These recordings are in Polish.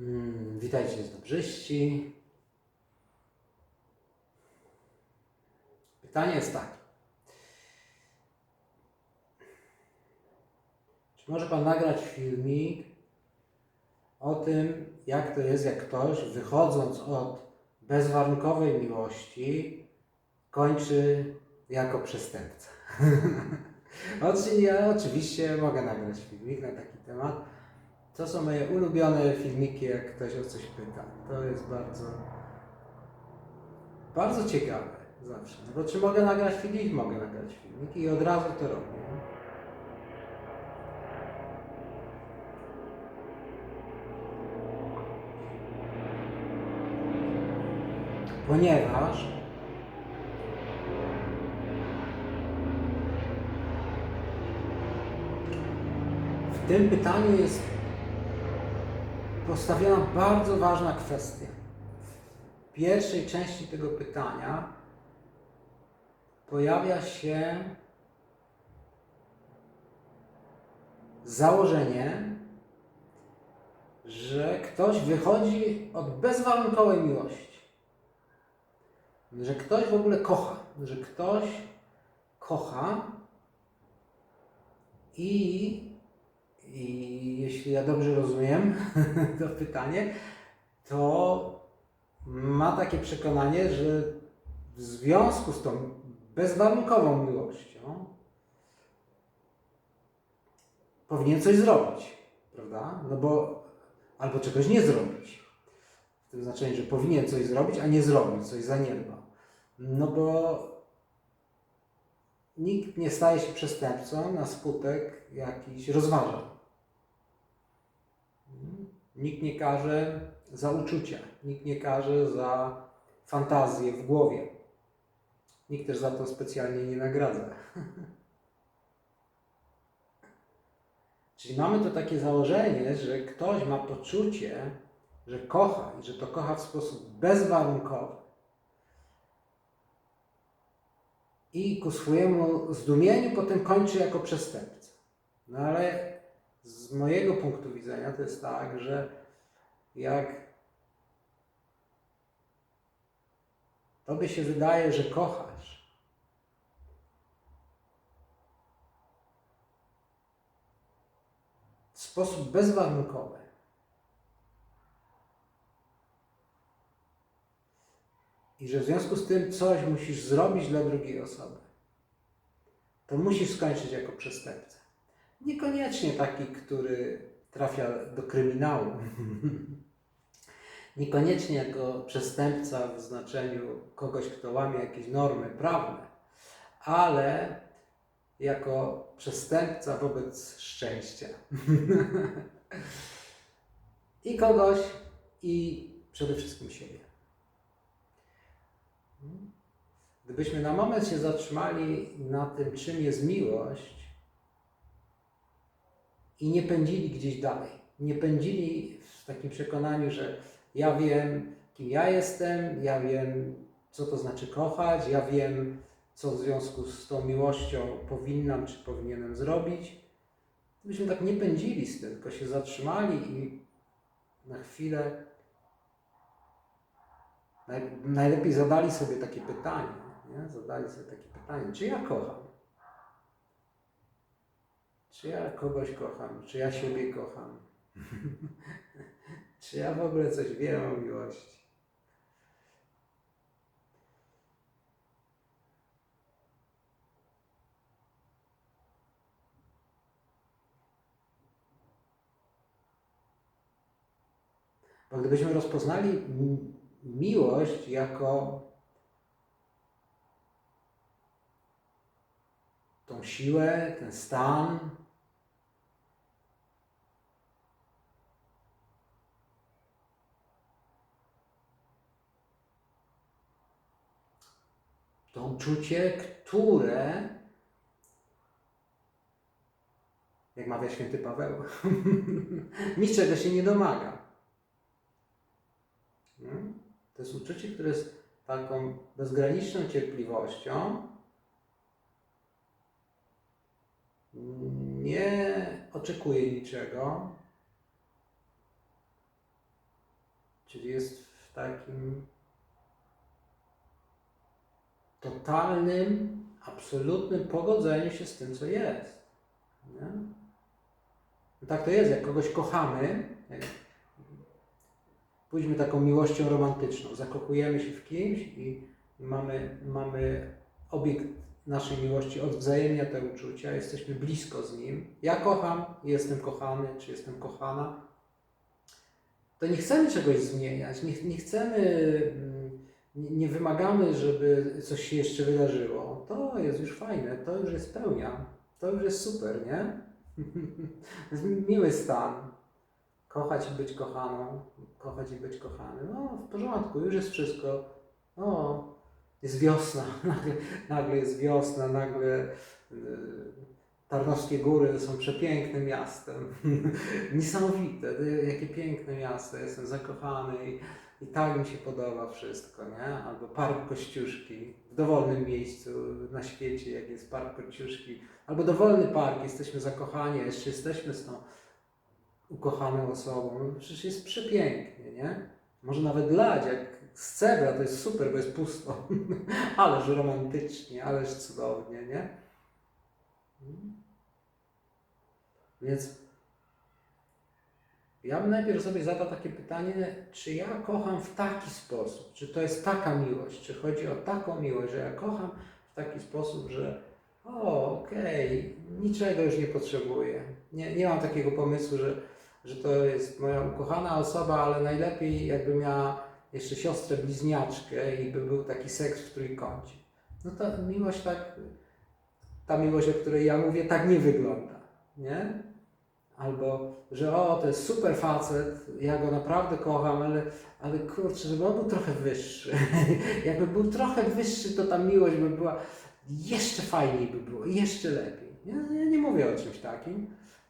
Mm, Witajcie dobrzyści. Pytanie jest takie. Czy może Pan nagrać filmik o tym, jak to jest, jak ktoś, wychodząc od bezwarunkowej miłości, kończy jako przestępca? Oczy- ja oczywiście mogę nagrać filmik na taki temat. To są moje ulubione filmiki, jak ktoś o coś pyta. To jest bardzo, bardzo ciekawe zawsze. No bo czy mogę nagrać filmik? Mogę nagrać filmik i od razu to robię. Ponieważ w tym pytaniu jest postawiona bardzo ważna kwestia. W pierwszej części tego pytania pojawia się założenie, że ktoś wychodzi od bezwarunkowej miłości. Że ktoś w ogóle kocha, że ktoś kocha i i jeśli ja dobrze rozumiem to pytanie, to ma takie przekonanie, że w związku z tą bezwarunkową miłością powinien coś zrobić, prawda? No bo albo czegoś nie zrobić. W tym znaczeniu, że powinien coś zrobić, a nie zrobił, coś zaniedbał. No bo nikt nie staje się przestępcą na skutek jakichś rozważań. Nikt nie karze za uczucia, nikt nie karze za fantazję w głowie. Nikt też za to specjalnie nie nagradza. Czyli mamy to takie założenie, że ktoś ma poczucie, że kocha i że to kocha w sposób bezwarunkowy. I ku swojemu zdumieniu potem kończy jako przestępca. No ale z mojego punktu widzenia to jest tak, że jak tobie się wydaje, że kochasz, w sposób bezwarunkowy, i że w związku z tym coś musisz zrobić dla drugiej osoby, to musisz skończyć jako przestępca. Niekoniecznie taki, który trafia do kryminału. Niekoniecznie jako przestępca w znaczeniu kogoś, kto łamie jakieś normy prawne, ale jako przestępca wobec szczęścia. I kogoś, i przede wszystkim siebie. Gdybyśmy na moment się zatrzymali na tym, czym jest miłość, i nie pędzili gdzieś dalej. Nie pędzili w takim przekonaniu, że ja wiem, kim ja jestem, ja wiem, co to znaczy kochać, ja wiem, co w związku z tą miłością powinnam czy powinienem zrobić. Gdybyśmy tak nie pędzili z tym, tylko się zatrzymali i na chwilę naj, najlepiej zadali sobie takie pytanie, nie? zadali sobie takie pytanie, czy ja kocham? Czy ja kogoś kocham? Czy ja siebie kocham? czy ja w ogóle coś wiem o miłości? Bo gdybyśmy rozpoznali mi- miłość jako tą siłę, ten stan, to uczucie, które, jak mawia święty Paweł, niczego się nie domaga. Hmm? To jest uczucie, które jest taką bezgraniczną cierpliwością, nie oczekuje niczego, Czyli jest w takim totalnym, absolutnym pogodzeniu się z tym, co jest. Nie? No tak to jest, jak kogoś kochamy, jak pójdźmy taką miłością romantyczną, zakochujemy się w kimś i mamy, mamy obiekt naszej miłości, odwzajemnia te uczucia, jesteśmy blisko z nim. Ja kocham, jestem kochany, czy jestem kochana. To nie chcemy czegoś zmieniać, nie, nie chcemy, mm, nie, wymagamy, żeby coś się jeszcze wydarzyło. To jest już fajne, to już jest pełnia, to już jest super, nie? Miły stan. Kochać i być kochaną, kochać i być kochanym. No, w porządku, już jest wszystko. O, jest wiosna, nagle, nagle jest wiosna, nagle y, Tarnowskie Góry są przepięknym miastem. Niesamowite, jakie piękne miasto, jestem zakochany i, tak mi się podoba wszystko, nie? Albo Park Kościuszki, w dowolnym miejscu na świecie, jak jest Park Kościuszki, albo dowolny park, jesteśmy zakochani, jeszcze jesteśmy z tą ukochaną osobą. No, przecież jest przepięknie, nie? Może nawet lać, jak z cebra, to jest super, bo jest pusto. ależ romantycznie, ależ cudownie, nie? Więc ja bym najpierw sobie zadał takie pytanie, czy ja kocham w taki sposób, czy to jest taka miłość, czy chodzi o taką miłość, że ja kocham w taki sposób, że o, okej, niczego już nie potrzebuję. Nie, nie mam takiego pomysłu, że, że to jest moja ukochana osoba, ale najlepiej jakby miała jeszcze siostrę bliźniaczkę i by był taki seks w trójkącie. No ta miłość tak, ta miłość, o której ja mówię, tak nie wygląda, nie? Albo, że o, to jest super facet, ja go naprawdę kocham, ale, ale kurczę, żeby on był trochę wyższy. Jakby był trochę wyższy, to ta miłość by była jeszcze fajniej by było, jeszcze lepiej. Ja, ja nie mówię o czymś takim.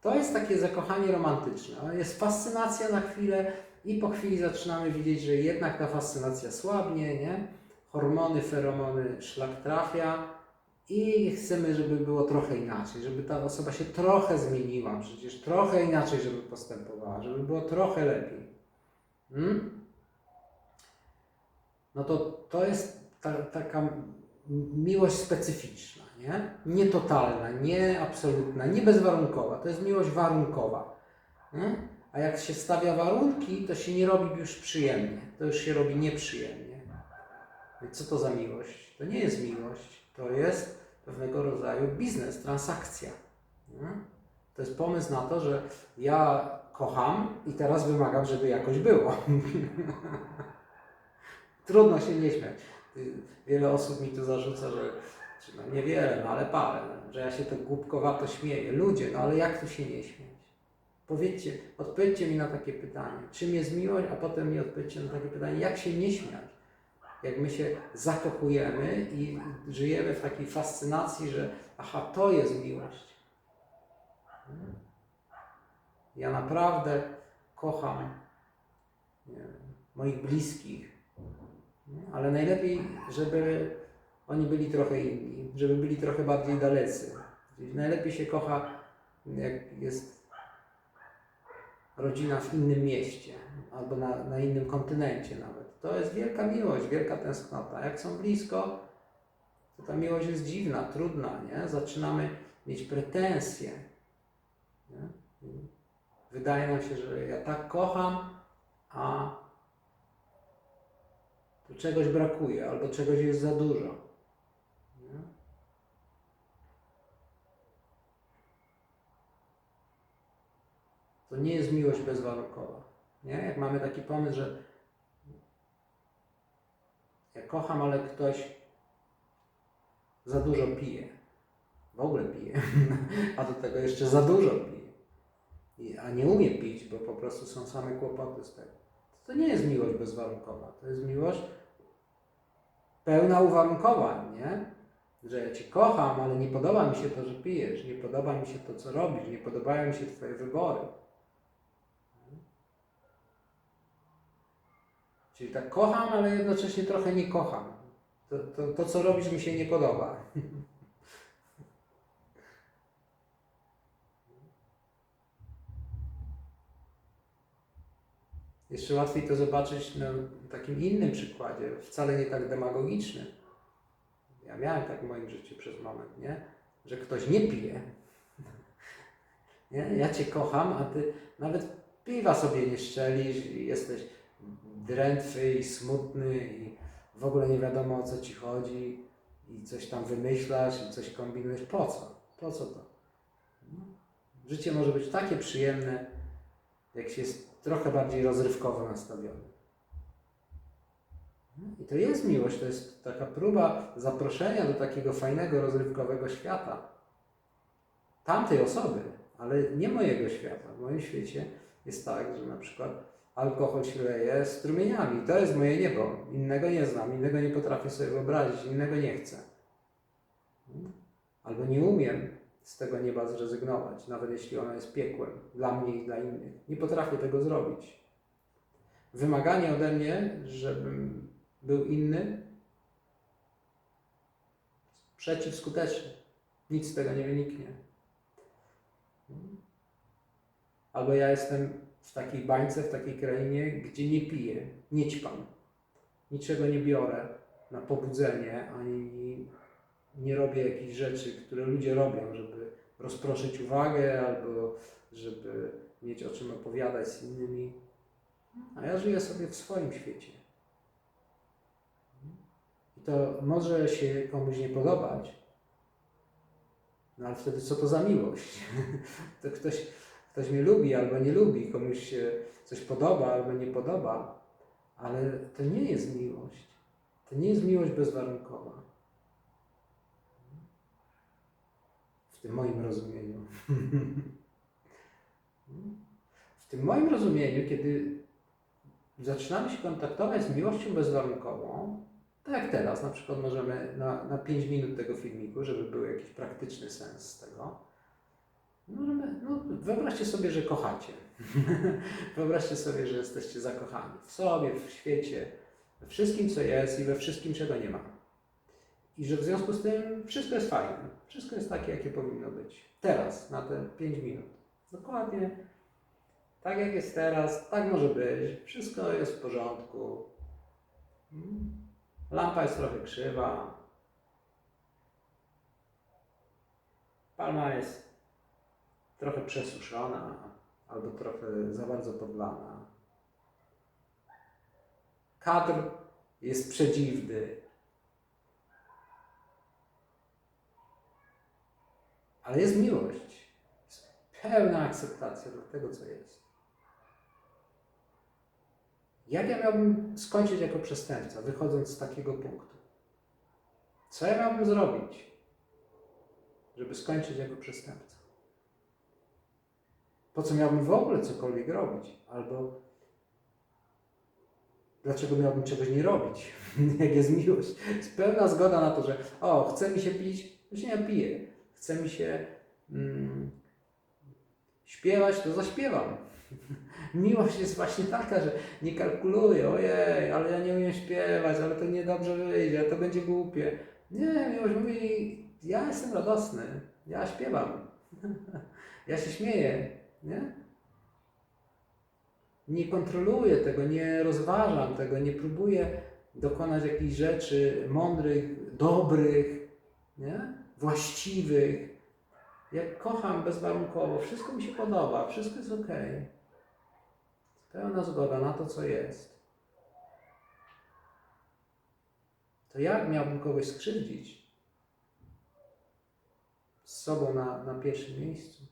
To jest takie zakochanie romantyczne. Jest fascynacja na chwilę i po chwili zaczynamy widzieć, że jednak ta fascynacja słabnie, nie? Hormony, feromony szlak trafia i chcemy, żeby było trochę inaczej, żeby ta osoba się trochę zmieniła, przecież trochę inaczej, żeby postępowała, żeby było trochę lepiej. Hmm? No to to jest ta, taka miłość specyficzna, nie? Nietotalna, nie absolutna, nie bezwarunkowa. To jest miłość warunkowa. Nie? A jak się stawia warunki, to się nie robi już przyjemnie. To już się robi nieprzyjemnie. Więc co to za miłość? To nie jest miłość. To jest pewnego rodzaju biznes, transakcja. To jest pomysł na to, że ja kocham i teraz wymagam, żeby jakoś było. Trudno się nie śmiać. Wiele osób mi tu zarzuca, że czy no niewiele, no ale parę, że ja się tak głupkowato śmieję. Ludzie, no ale jak tu się nie śmiać? Powiedzcie, odpowiedzcie mi na takie pytanie. Czym jest miłość, a potem mi odpowiedzcie na takie pytanie, jak się nie śmiać? Jak my się zakochujemy i żyjemy w takiej fascynacji, że aha, to jest miłość. Ja naprawdę kocham moich bliskich, ale najlepiej, żeby oni byli trochę inni, żeby byli trochę bardziej dalecy. Najlepiej się kocha, jak jest rodzina w innym mieście albo na, na innym kontynencie nawet. To jest wielka miłość, wielka tęsknota. Jak są blisko, to ta miłość jest dziwna, trudna, nie? Zaczynamy mieć pretensje. Nie? Wydaje nam się, że ja tak kocham, a tu czegoś brakuje, albo czegoś jest za dużo. To nie jest miłość bezwarunkowa. Nie? Jak mamy taki pomysł, że ja kocham, ale ktoś za dużo pije. W ogóle pije. A do tego jeszcze za dużo pije. A nie umie pić, bo po prostu są same kłopoty z tego. To nie jest miłość bezwarunkowa. To jest miłość pełna uwarunkowań, nie? Że ja Cię kocham, ale nie podoba mi się to, że pijesz, nie podoba mi się to, co robisz, nie podobają mi się Twoje wybory. Czyli tak kocham, ale jednocześnie trochę nie kocham. To, to, to co robisz, mi się nie podoba. Jeszcze łatwiej to zobaczyć na takim innym przykładzie, wcale nie tak demagogicznym. Ja miałem tak w moim życiu przez moment, nie? Że ktoś nie pije. Nie? Ja Cię kocham, a Ty nawet piwa sobie nie szczelisz i jesteś drętwy i smutny i w ogóle nie wiadomo o co Ci chodzi i coś tam wymyślasz i coś kombinujesz. Po co? Po co to? No. Życie może być takie przyjemne, jak się jest trochę bardziej rozrywkowo nastawiony. No I to jest miłość, to jest taka próba zaproszenia do takiego fajnego, rozrywkowego świata. Tamtej osoby, ale nie mojego świata. W moim świecie jest tak, że na przykład alkohol się leje strumieniami. To jest moje niebo. Innego nie znam, innego nie potrafię sobie wyobrazić, innego nie chcę. Albo nie umiem z tego nieba zrezygnować, nawet jeśli ono jest piekłem dla mnie i dla innych. Nie potrafię tego zrobić. Wymaganie ode mnie, żebym był inny, przeciwskuteczny. Nic z tego nie wyniknie. Albo ja jestem w takiej bańce, w takiej krainie, gdzie nie piję, nie ćpam. Niczego nie biorę na pobudzenie, ani nie robię jakichś rzeczy, które ludzie robią, żeby rozproszyć uwagę albo żeby mieć o czym opowiadać z innymi. A ja żyję sobie w swoim świecie. I to może się komuś nie podobać, no ale wtedy co to za miłość? to ktoś, ktoś mnie lubi albo nie lubi, komuś się coś podoba albo nie podoba, ale to nie jest miłość. To nie jest miłość bezwarunkowa. W tym moim rozumieniu. w tym moim rozumieniu, kiedy zaczynamy się kontaktować z miłością bezwarunkową, tak jak teraz, na przykład możemy na, na 5 minut tego filmiku, żeby był jakiś praktyczny sens z tego, możemy, no, wyobraźcie sobie, że kochacie. wyobraźcie sobie, że jesteście zakochani w sobie, w świecie, we wszystkim, co jest i we wszystkim, czego nie ma. I że w związku z tym wszystko jest fajne. Wszystko jest takie, jakie powinno być. Teraz, na te 5 minut. Dokładnie tak, jak jest teraz, tak może być. Wszystko jest w porządku. Mm. Lampa jest trochę krzywa. Palma jest trochę przesuszona albo trochę za bardzo podlana. Kadr jest przedziwny. Ale jest miłość. Jest pełna akceptacja do tego, co jest. Jak ja miałbym skończyć jako przestępca, wychodząc z takiego punktu? Co ja miałbym zrobić, żeby skończyć jako przestępca? Po co miałbym w ogóle cokolwiek robić? Albo dlaczego miałbym czegoś nie robić, jak jest miłość? Jest pełna zgoda na to, że o, chce mi się pić, to się nie piję. Chce mi się mm, śpiewać, to zaśpiewam. Miłość jest właśnie taka, że nie kalkuluję, ojej, ale ja nie umiem śpiewać, ale to niedobrze wyjdzie, to będzie głupie. Nie, miłość mówi, ja jestem radosny, ja śpiewam, ja się śmieję, nie? Nie kontroluję tego, nie rozważam tego, nie próbuję dokonać jakichś rzeczy mądrych, dobrych, nie? właściwych. Jak kocham bezwarunkowo, wszystko mi się podoba, wszystko jest ok. Pełna zgoda na to, co jest. To jak miałbym kogoś skrzywdzić? Z sobą na, na pierwszym miejscu.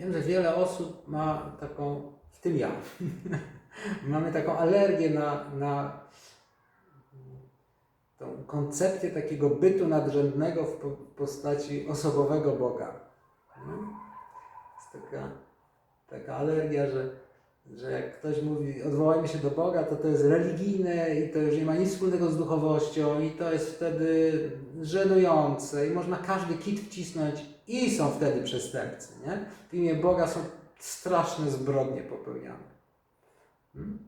Wiem, że wiele osób ma taką, w tym ja, mamy taką alergię na, na tą koncepcję takiego bytu nadrzędnego w po- postaci osobowego Boga. Nie? Jest taka, taka alergia, że że jak ktoś mówi odwołajmy się do Boga, to to jest religijne i to już nie ma nic wspólnego z duchowością i to jest wtedy żenujące i można każdy kit wcisnąć i są wtedy przestępcy, nie? W imię Boga są straszne zbrodnie popełniane. Hmm?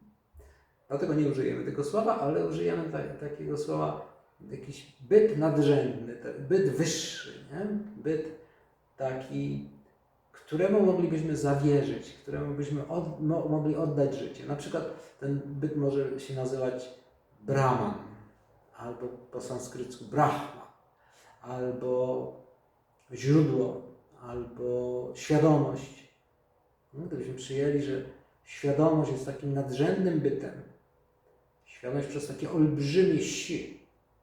Dlatego nie użyjemy tego słowa, ale użyjemy ta, takiego słowa jakiś byt nadrzędny, byt wyższy, nie? byt taki, któremu moglibyśmy zawierzyć, któremu byśmy od, mo, mogli oddać życie. Na przykład ten byt może się nazywać Brahman, albo po sanskrycku Brahma, albo źródło, albo świadomość. No, Gdybyśmy przyjęli, że świadomość jest takim nadrzędnym bytem, świadomość przez takie olbrzymie si.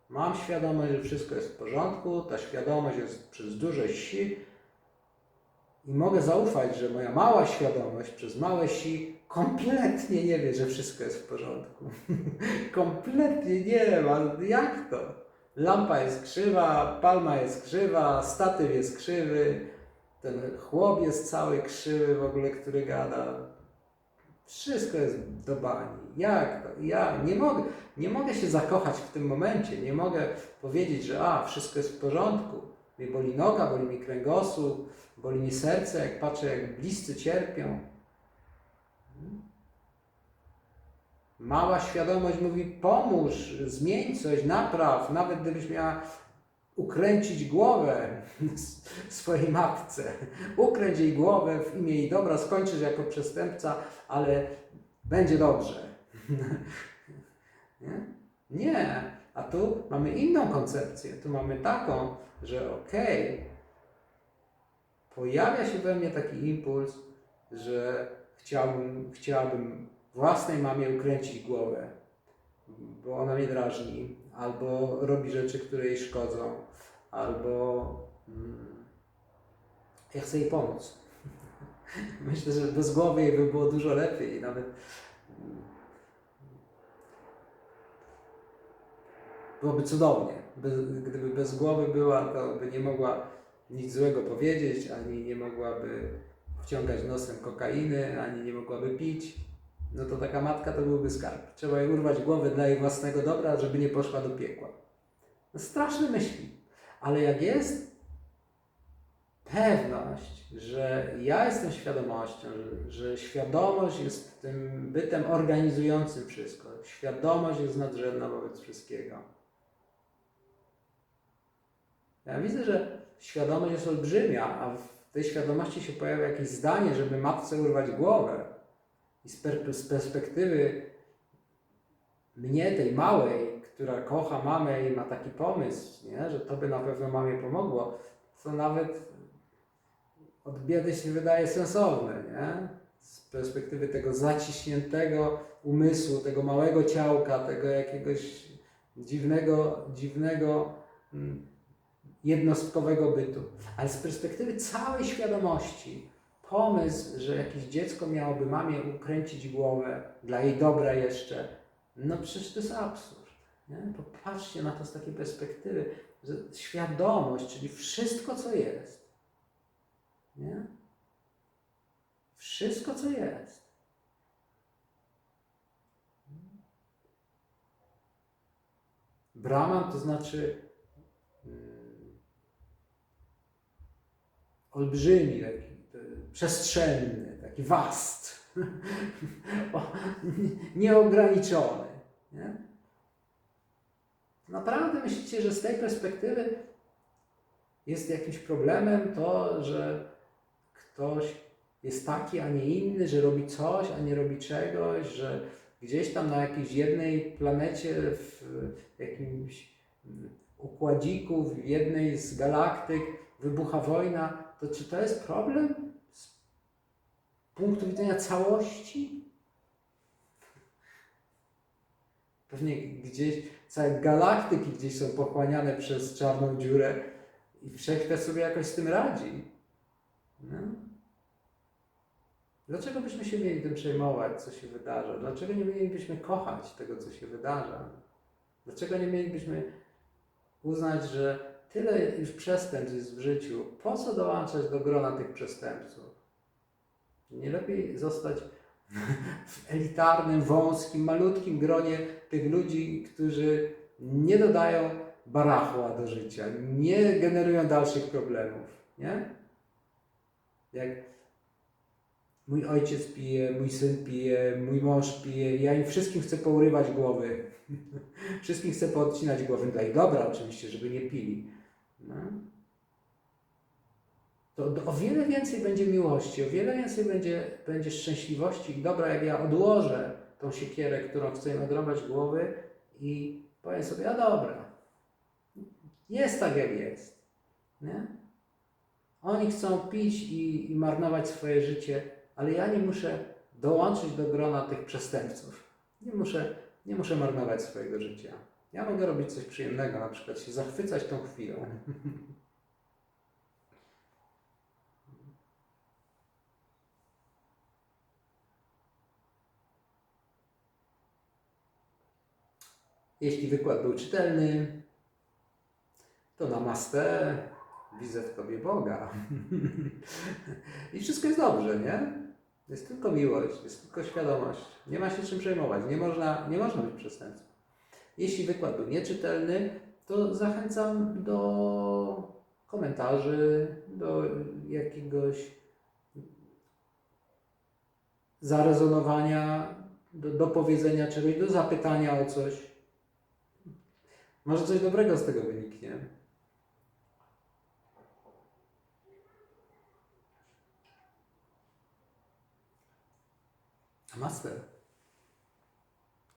Mam świadomość, że wszystko jest w porządku, ta świadomość jest przez duże si i mogę zaufać, że moja mała świadomość przez małe si kompletnie nie wie, że wszystko jest w porządku. kompletnie nie ma. Jak to? Lampa jest krzywa, palma jest krzywa, statyw jest krzywy, ten chłop jest cały krzywy w ogóle, który gada. Wszystko jest do bani. Jak to? Ja nie mogę, nie mogę się zakochać w tym momencie. Nie mogę powiedzieć, że a, wszystko jest w porządku. Mnie boli noga, boli mi kręgosłup, boli mi serce, jak patrzę, jak bliscy cierpią. Mała świadomość mówi: pomóż, zmień coś, napraw, nawet gdybyś miała ukręcić głowę swojej matce. Ukręć jej głowę w imię jej dobra, skończysz jako przestępca, ale będzie dobrze. Nie? Nie. A tu mamy inną koncepcję. Tu mamy taką, że okej, pojawia się we mnie taki impuls, że chciałbym, chciałabym własnej mamie ukręcić głowę, bo ona mnie drażni, albo robi rzeczy, które jej szkodzą, albo mm, ja chcę jej pomóc. Myślę, że bez głowy jej by było dużo lepiej nawet byłoby cudownie. Gdyby bez głowy była, to by nie mogła nic złego powiedzieć, ani nie mogłaby wciągać nosem kokainy, ani nie mogłaby pić. No to taka matka to byłby skarb. Trzeba jej urwać głowę dla jej własnego dobra, żeby nie poszła do piekła. No straszne myśli. Ale jak jest pewność, że ja jestem świadomością, że, że świadomość jest tym bytem organizującym wszystko, świadomość jest nadrzędna wobec wszystkiego. Ja widzę, że świadomość jest olbrzymia, a w tej świadomości się pojawia jakieś zdanie, żeby matce urwać głowę. I z, per, z perspektywy mnie, tej małej, która kocha mamę i ma taki pomysł, nie? że to by na pewno mamie pomogło, to nawet od biedy się wydaje sensowne. Nie? Z perspektywy tego zaciśniętego umysłu, tego małego ciałka, tego jakiegoś dziwnego, dziwnego, mm, jednostkowego bytu. Ale z perspektywy całej świadomości, pomysł, że jakieś dziecko miałoby mamie ukręcić głowę dla jej dobra jeszcze, no przecież to jest absurd. Nie? Popatrzcie na to z takiej perspektywy, że świadomość, czyli wszystko, co jest. Nie? Wszystko, co jest. Brahman to znaczy olbrzymi, taki przestrzenny, taki wast, o, nieograniczony. Nie? Naprawdę myślicie, że z tej perspektywy jest jakimś problemem to, że ktoś jest taki, a nie inny, że robi coś, a nie robi czegoś, że gdzieś tam na jakiejś jednej planecie, w jakimś mm, układziku, w jednej z galaktyk wybucha wojna, to czy to jest problem z punktu widzenia całości? Pewnie gdzieś całe galaktyki gdzieś są pochłaniane przez czarną dziurę i wszechświat sobie jakoś z tym radzi. No. Dlaczego byśmy się mieli tym przejmować, co się wydarza? Dlaczego nie mielibyśmy kochać tego, co się wydarza? Dlaczego nie mielibyśmy uznać, że tyle już przestępstw jest w życiu, po co dołączać do grona tych przestępców? Nie lepiej zostać w elitarnym, wąskim, malutkim gronie tych ludzi, którzy nie dodają barachła do życia, nie generują dalszych problemów, nie? Jak mój ojciec pije, mój syn pije, mój mąż pije, ja im wszystkim chcę pourywać głowy. wszystkim chcę poodcinać głowy dla ich dobra oczywiście, żeby nie pili. No. To o wiele więcej będzie miłości, o wiele więcej będzie, będzie szczęśliwości i dobra, jak ja odłożę tą siekierę, którą chcę im odrąbać głowy i powiem sobie, a dobra, jest tak jak jest. Nie? Oni chcą pić i, i marnować swoje życie, ale ja nie muszę dołączyć do grona tych przestępców. Nie muszę, nie muszę marnować swojego życia. Ja mogę robić coś przyjemnego, na przykład się zachwycać tą chwilą. Jeśli wykład był czytelny, to namaste, widzę w Tobie Boga. I wszystko jest dobrze, nie? Jest tylko miłość, jest tylko świadomość. Nie ma się czym przejmować, nie można, nie można być przestępcą. Jeśli wykład był nieczytelny, to zachęcam do komentarzy, do jakiegoś zarezonowania, do, do powiedzenia czegoś, do zapytania o coś. Może coś dobrego z tego wyniknie. Master.